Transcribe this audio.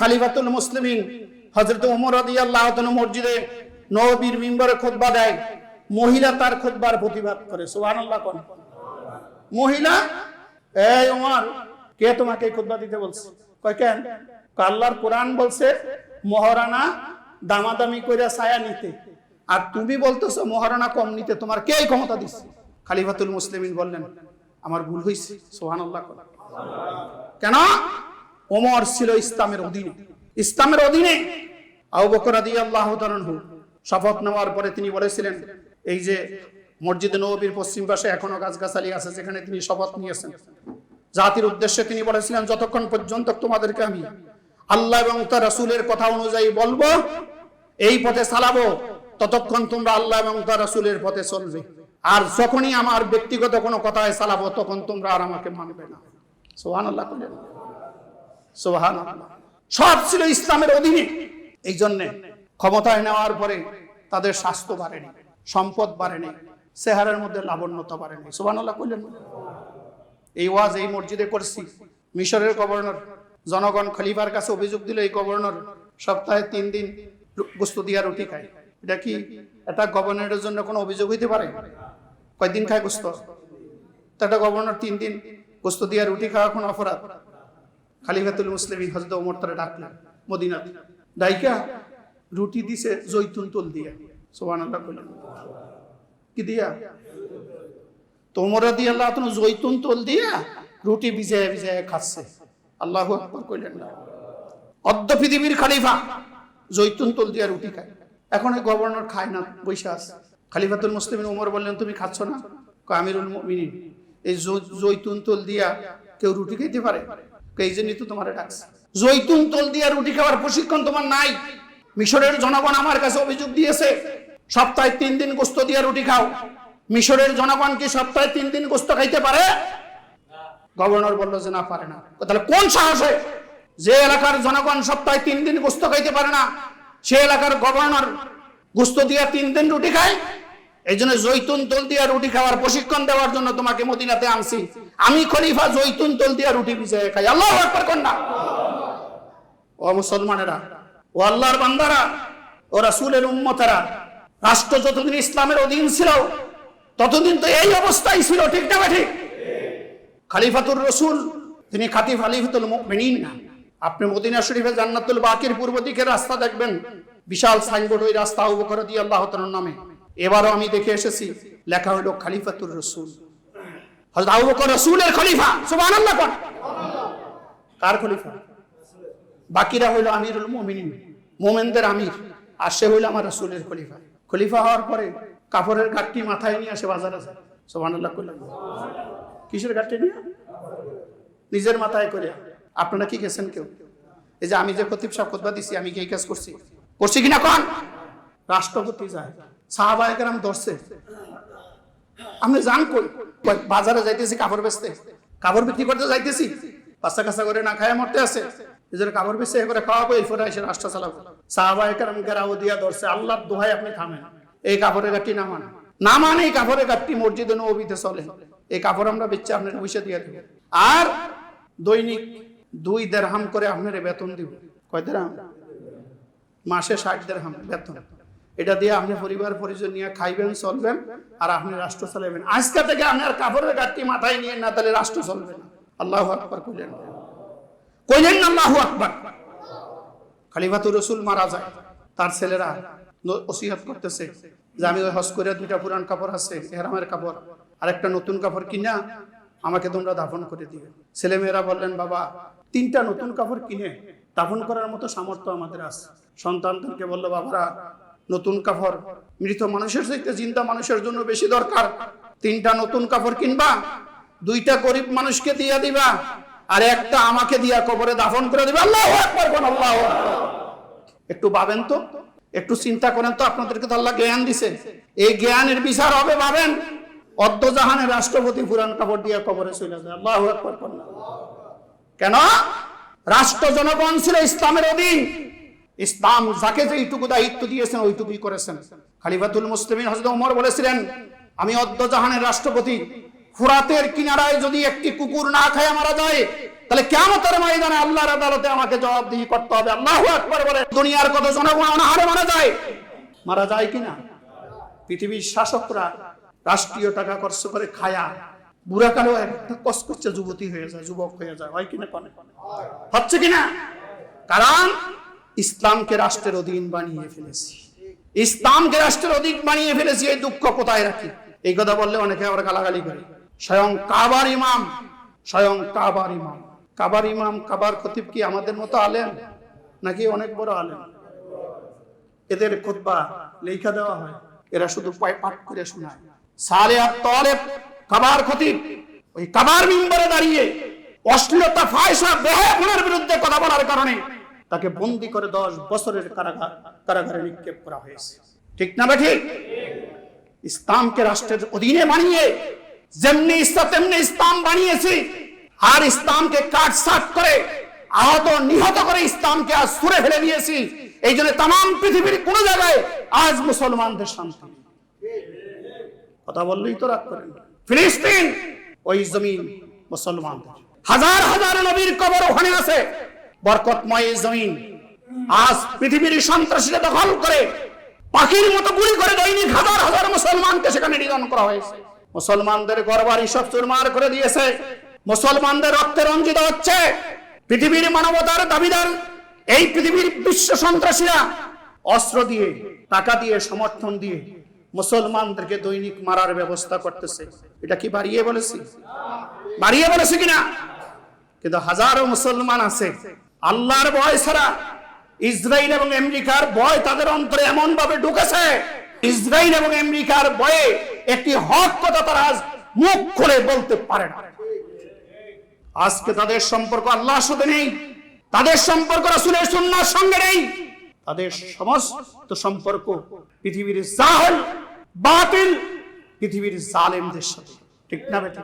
খালিফাতুল মুসলিমিন হজরত উমর তাআলা মসজিদে নববীর মিম্বরে খুতবা দেয়। মহিলা তার খুতবার প্রতিবাদ করে, সুবহানাল্লাহ কোন। মহিলা, এই উমর, কে তোমাকে এই দিতে বলছে? কয়, কেন? আল্লাহর কোরআন বলছে, মহারানা দামাদামি কইরা ছায়া নিতে। আর তুমি বলতেছো, মহারানা কম নিতে, তোমার কে ক্ষমতা দিচ্ছে খালিফাতুল মুসলিমিন বললেন, আমার ভুল হয়েছে সুবহানাল্লাহ কোন। কেন? ওমর ছিল ইসলামের অধীনে। ইসলামের অধীনে শপথ নেওয়ার পরে তিনি বলেছিলেন, এই যে মসজিদে নবীর পশ্চিম পাশে এখনও গাছগাছালি আছে যেখানে তিনি শপথ নিয়েছেন। জাতির উদ্দেশ্যে তিনি বলেছিলেন, যতক্ষণ পর্যন্ত তোমাদেরকে আমি আল্লাহ এবং তার রাসূলের কথা অনুযায়ী বলব, এই পথে চালাবো, ততক্ষণ তোমরা আল্লাহ এবং তার রাসূলের পথে চলবে। আর যখনই আমার ব্যক্তিগত কোনো কথায় চালাবো, তখন তোমরা আর আমাকে মানবে না। সুবহানাল্লাহ বললেন সব ছিল ইসলামের অধীনে। এই জন্যে ক্ষমতায় নেওয়ার পরে তাদের স্বাস্থ্য বাড়েনি, সম্পদ বাড়েনি চেহারার মধ্যে লাবণ্যতা বাড়েনি। সুবহানাল্লাহ কইলেন। এই ওয়াজ এই মসজিদে করছি। মিশরের গভর্নর, জনগণ খলিফার কাছে অভিযোগ দিল এই গভর্নর সপ্তাহে তিন দিন বস্তু দিয়া রুটি খায়। এটা কি এটা গভর্নরের জন্য কোনো অভিযোগ হইতে পারে? কয়দিন খায় গুস্ত তো একটা গভর্নর তিন দিন গোস্ত দিয়া রুটি খাওয়া কোনো অপরাধ? খালিফাতুল মুসলিম হজরত ওমর তারা ডাকলেন মদিনা ডাইকা রুটি দিছে জৈতুন তুল দিয়া। সোহান আল্লাহ কি দিয়া? তোমরা দিয়ে আল্লাহ তুমি জৈতুন তুল দিয়া রুটি ভিজায় ভিজায় খাচ্ছে। আল্লাহ আকবর কইলেন না অদ্য পৃথিবীর খালিফা জৈতুন তুল দিয়া রুটি খায়। এখন এই গভর্নর খায় না, বৈশা আছে। খালিফাতুল মুসলিম ওমর বললেন, তুমি খাচ্ছ না? আমিরুল মুমিনিন। এই জৈতুন তুল দিয়া কেউ রুটি খেতে পারে? এই জন্যই তো তোমার ডাকছে? জৈতুন তুল দিয়া রুটি খাওয়ার প্রশিক্ষণ তোমার নাই। মিশরের জনগণ আমার কাছে অভিযোগ দিয়েছে, সপ্তাহে তিন দিন গোস্ত দিয়া রুটি খাও। মিশরের জনগণ কি সপ্তাহে তিন দিন গোস্ত খাইতে পারে? গভর্নর বলল যে না, পারে না। তাহলে কোন সাহসে যে এলাকার জনগণ সপ্তাহে তিন দিন গোস্ত খাইতে পারে না, সে এলাকার গভর্নর গোস্ত দিয়া তিন দিন রুটি খায় এই জন্য জৈতুন তোল দিয়া রুটি খাওয়ার প্রশিক্ষণ দেওয়ার জন্য তোমাকে মদিনাতে আনছি। আমি খলিফা জৈতুন তোল দিয়া রুটি ভিজিয়ে খাই। আল্লাহ আকবার কন্যা ও মুসলমানেরা, ও আল্লাহর বান্দারা, ও রাসূলের উম্মতেরা, রাষ্ট্র যতদিন ইসলামের অধীন ছিল, ততদিন তো এই অবস্থাই ছিল, ঠিক না ঠিক? খালিফাতুর রসুল, তিনি খাতি খালিফাতুল মুমিনিন। না আপনি মদিনা শরীফে জান্নাতুল বাকির পূর্ব দিকের রাস্তা দেখবেন, বিশাল সাইনবোর্ড ওই রাস্তা আবু বকর দিয়ে আল্লাহ নামে। এবারও আমি দেখে এসেছি, লেখা হলো খালিফাতুর রসুল। হযরত আবু রসুলের খলিফা, সুবহানাল্লাহ কোন কার খলিফা? বাকিরা হইল আমিরুল মুমিনিন, মোমেনদের আমির, আর সে হইল আমার রসুলের খলিফা। খলিফা হওয়ার পরে কাপড়ের গাঠটি মাথায় নিয়ে আসে বাজারে যায় সুবহানাল্লাহ কইলাম। কিসের গাঠটি নিয়ে? নিজের মাথায় করে আপনারা কি গেছেন কেউ? এই যে আমি যে খতিব সাহেব খোদবা দিছি, আমি কি এই কাজ করছি? করছি কিনা কোন? রাষ্ট্রপতি যায়। সাহাবাহিকের আমি ধরছে। আপনি যান কই? বাজারে যাইতেছি, কাপড় বেচতে। কাপড় বিক্রি করতে যাইতেছি। বাচ্চা কাচ্চা করে না খায় মরতে আছে। নিজের কাপড় বেচে করে খাওয়াবো এরপরে এসে রাষ্ট্র চালাবো। আমি গেরাও দিয়া ধরছে, আল্লাহর দোহাই আপনি থামেন। এই কাপড়ের গাঠটি নামান নামান এই কাপড়ের গাঠটি মসজিদে, নবীতে চলে। এই কাপড় আমরা বেচে আপনার পয়সা দিয়ে দেবো। আর দৈনিক দুই দেড়হাম করে আপনার বেতন দিব। কয় দেড়হাম? মাসে ষাট দেড়হাম বেতন। এটা দিয়ে আপনি পরিবার পরিজন নিয়ে খাইবেন, চলবেন, আর আপনি রাষ্ট্র চালাবেন। আজকে থেকে আপনার কাপড়ের গাঠটি মাথায় নিয়ে না, তাহলে রাষ্ট্র চলবে না। আল্লাহ আকবার কইলেন। কইলেন না আল্লাহ আকবার। খালিফাতুর রসুল মারা যায়। তার ছেলেরা ওসিয়ত করতেছে যে আমি ওই হজ করে দুইটা পুরান কাপড় আছে, এহরামের কাপড় আর একটা নতুন কাপড় কিনা, আমাকে তোমরা দাফন করে দিবে। ছেলে মেয়েরা বললেন, বাবা, তিনটা নতুন কাপড় কিনে দাফন করার মতো সামর্থ্য আমাদের আছে। সন্তানদেরকে বলল, বাবারা নতুন কাপড় মৃত মানুষের চাইতে জিন্দা মানুষের জন্য বেশি দরকার। তিনটা নতুন কাপড় কিনবা, দুইটা গরিব মানুষকে দিয়া দিবা, আর একটা আমাকে দিয়া কবরে দাফন করে দিবা। আল্লাহ একটু ভাবেন তো, একটু চিন্তা করেন তো, আপনাদেরকে তো আল্লাহ জ্ঞান দিছে। এই জ্ঞানের বিচার হবে, ভাবেন। অদ্য জাহানের রাষ্ট্রপতি পুরান কাপড় দিয়া কবরে চলে যায়। আল্লাহ কেন? রাষ্ট্র জনগণ ছিল ইসলামের অধীন। ইসলাম যাকে যে এইটুকু দায়িত্ব দিয়েছেন, ওইটুকুই করেছেন। খালিফাতুল মুসলিমিন হজরত ওমর বলেছিলেন, আমি অদ্য জাহানের রাষ্ট্রপতি। ফুরাতের কিনারায় যদি একটি কুকুর না খায় মারা যায়, তাহলে কেমতের ময়দানে আল্লাহর আদালতে আমাকে জবাবদিহি করতে হবে। আল্লাহ একবার বলে দুনিয়ার কত জনগণ অনাহারে মারা যায়? মারা যায় কিনা পৃথিবীর শাসকরা রাষ্ট্রীয় টাকা খরচ করে খায়া বুড়া কালো একটা কষ্ট করছে যুবতী হয়ে যায়, যুবক হয়ে যায়। হয় কনে? হচ্ছে কিনা কারণ ইসলামকে রাষ্ট্রের অধীন বানিয়ে ফেলেছি। ইসলামকে রাষ্ট্রের অধীন বানিয়ে ফেলেছি, এই দুঃখ কোথায় রাখি? এই কথা বললে অনেকে আবার গালাগালি করে। স্বয়ং কাবার ইমাম, স্বয়ং কাবার ইমাম। কাবার ইমাম, কাবার খতিব কি আমাদের মতো আলেন নাকি অনেক বড় আলেন এদের খুতবা লেখা দেওয়া হয়, এরা শুধু পাঠ করে শোনায়। সালে আর তলেব কাবার খতিব, ওই কাবার মিম্বরে দাঁড়িয়ে অশ্লীলতা ফায়সা বেহায়াপনার বিরুদ্ধে কথা বলার কারণে তাকে বন্দি করে দশ বছরের কারাগার কারাগারে নিক্ষেপ করা হয়েছে। ঠিক না বা ঠিক? ইসলামকে রাষ্ট্রের অধীনে বানিয়ে যেমনি ইচ্ছা তেমনি ইসলাম বানিয়েছি। আর ইসলামকে কাটসাট করে আহত নিহত করে ইসলামকে আজ সুরে ফেলে দিয়েছি। এই জন্য তাম পৃথিবীর কোন জায়গায় আজ মুসলমানদের শান্তি কথা বললেই তো রাগ করেন। ফিলিস্তিন ওই জমিন মুসলমানদের। হাজার হাজার নবীর কবর ওখানে আছে। বরকতময় জমিন। আজ পৃথিবীর সন্ত্রাসীরা দখল করে, পাখির মতো গুলি করে দৈনিক হাজার হাজার মুসলমানকে সেখানে নিধন করা হয়েছে। মুসলমানদের গরবারি সব চুরমার করে দিয়েছে। মুসলমানদের রক্তে রঞ্জিত হচ্ছে। পৃথিবীর মানবতার দাবিদার, এই পৃথিবীর বিশ্ব সন্ত্রাসীরা অস্ত্র দিয়ে, টাকা দিয়ে, সমর্থন দিয়ে মুসলমানদেরকে দৈনিক মারার ব্যবস্থা করতেছে। এটা কি বাড়িয়ে বলেছি? বাড়িয়ে বলেছে কিনা? কিন্তু হাজারো মুসলমান আছে আল্লাহর ভয় ছাড়া ইসরায়েল এবং আমেরিকার ভয় তাদের অন্তরে এমন ভাবে ঢুকেছে, ইসরায়েল এবং আমেরিকার ভয়ে একটি হক কথা তারা আজ মুখ খুলে বলতে পারে না। আজকে তাদের সম্পর্ক আল্লাহর সাথে নেই, তাদের সম্পর্ক রাসূলের সুন্নাহর সঙ্গে নেই, তাদের সমস্ত সম্পর্ক পৃথিবীর জাহেল, বাতিল, পৃথিবীর জালেমদের সাথে। ঠিক না বেটা?